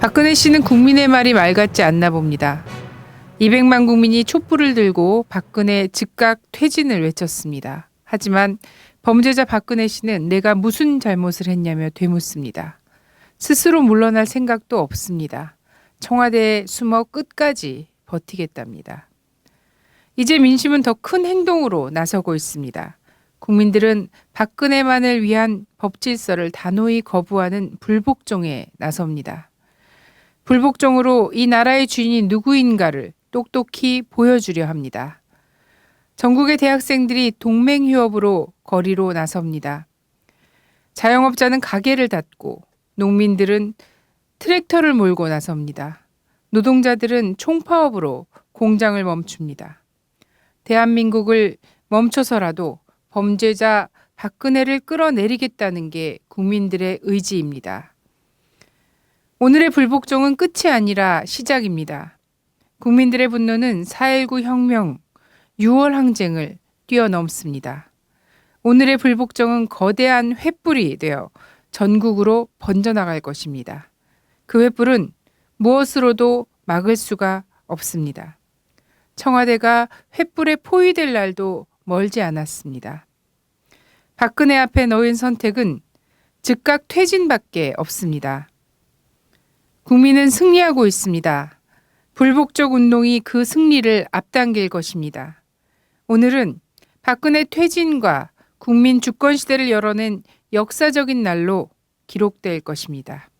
박근혜 씨는 국민의 말이 말 같지 않나 봅니다. 200만 국민이 촛불을 들고 박근혜 즉각 퇴진을 외쳤습니다. 하지만 범죄자 박근혜 씨는 내가 무슨 잘못을 했냐며 되묻습니다. 스스로 물러날 생각도 없습니다. 청와대에 숨어 끝까지 버티겠답니다. 이제 민심은 더 큰 행동으로 나서고 있습니다. 국민들은 박근혜만을 위한 법 질서를 단호히 거부하는 불복종에 나섭니다. 불복종으로 이 나라의 주인이 누구인가를 똑똑히 보여주려 합니다. 전국의 대학생들이 동맹휴업으로 거리로 나섭니다. 자영업자는 가게를 닫고 농민들은 트랙터를 몰고 나섭니다. 노동자들은 총파업으로 공장을 멈춥니다. 대한민국을 멈춰서라도 범죄자 박근혜를 끌어내리겠다는 게 국민들의 의지입니다. 오늘의 불복종은 끝이 아니라 시작입니다. 국민들의 분노는 4.19 혁명, 6월 항쟁을 뛰어넘습니다. 오늘의 불복종은 거대한 횃불이 되어 전국으로 번져나갈 것입니다. 그 횃불은 무엇으로도 막을 수가 없습니다. 청와대가 횃불에 포위될 날도 멀지 않았습니다. 박근혜 앞에 놓인 선택은 즉각 퇴진밖에 없습니다. 국민은 승리하고 있습니다. 불복적 운동이 그 승리를 앞당길 것입니다. 오늘은 박근혜 퇴진과 국민 주권 시대를 열어낸 역사적인 날로 기록될 것입니다.